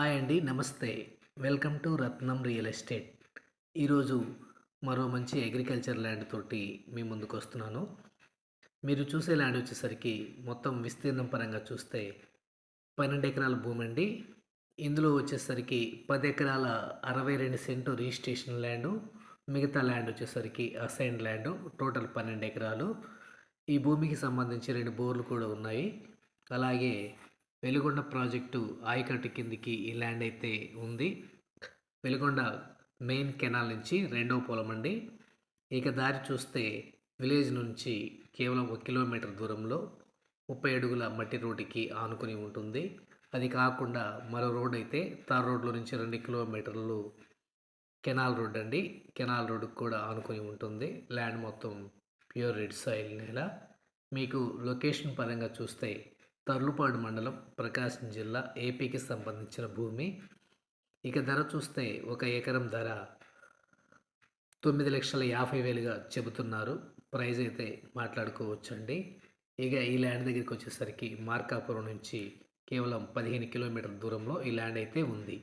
Hi అండి నమస్తే. Welcome to Ratnam real estate. ఈరోజు మరో మంచి అగ్రికల్చర్ ల్యాండ్ తోటి మీ ముందుకు వస్తున్నాను. మీరు చూసే ల్యాండ్ వచ్చేసరికి మొత్తం విస్తీర్ణం పరంగా చూస్తే పన్నెండు ఎకరాల భూమి అండి. ఇందులో వచ్చేసరికి పది ఎకరాల అరవై రెండు సెంటు రిజిస్ట్రేషన్ ల్యాండు మిగతా ల్యాండ్ వచ్చేసరికి అసైన్ ల్యాండ్ టోటల్ పన్నెండు ఎకరాలు. ఈ భూమికి సంబంధించి రెండు బోర్లు కూడా ఉన్నాయి. అలాగే వెలుగొండ ప్రాజెక్టు ఆయకట్టు కిందికి ఈ ల్యాండ్ అయితే ఉంది. వెలుగొండ మెయిన్ కెనాల్ నుంచి రెండవ పొలం అండి. ఇక దారి చూస్తే విలేజ్ నుంచి కేవలం ఒక కిలోమీటర్ దూరంలో ముప్పై అడుగుల మట్టి రోడ్డుకి ఆనుకుని ఉంటుంది. అది కాకుండా మరో రోడ్ అయితే తార్ రోడ్లో నుంచి రెండు కిలోమీటర్లు కెనాల్ రోడ్ అండి. కెనాల్ రోడ్డుకు కూడా ఆనుకుని ఉంటుంది. ల్యాండ్ మొత్తం ప్యూర్ రెడ్ సాయిల్ నేల. మీకు లొకేషన్ పరంగా చూస్తే తర్లుపాడు మండలం ప్రకాశం జిల్లా ఏపీకి సంబంధించిన భూమి. ఇక ధర చూస్తే ఒక ఎకరం ధర తొమ్మిది లక్షల యాభై వేలుగా చెబుతున్నారు. ప్రైజ్ అయితే మాట్లాడుకోవచ్చండి. ఇక ఈ ల్యాండ్ దగ్గరికి వచ్చేసరికి మార్కాపురం నుంచి కేవలం పదిహేను కిలోమీటర్ల దూరంలో ఈ ల్యాండ్ అయితే ఉంది.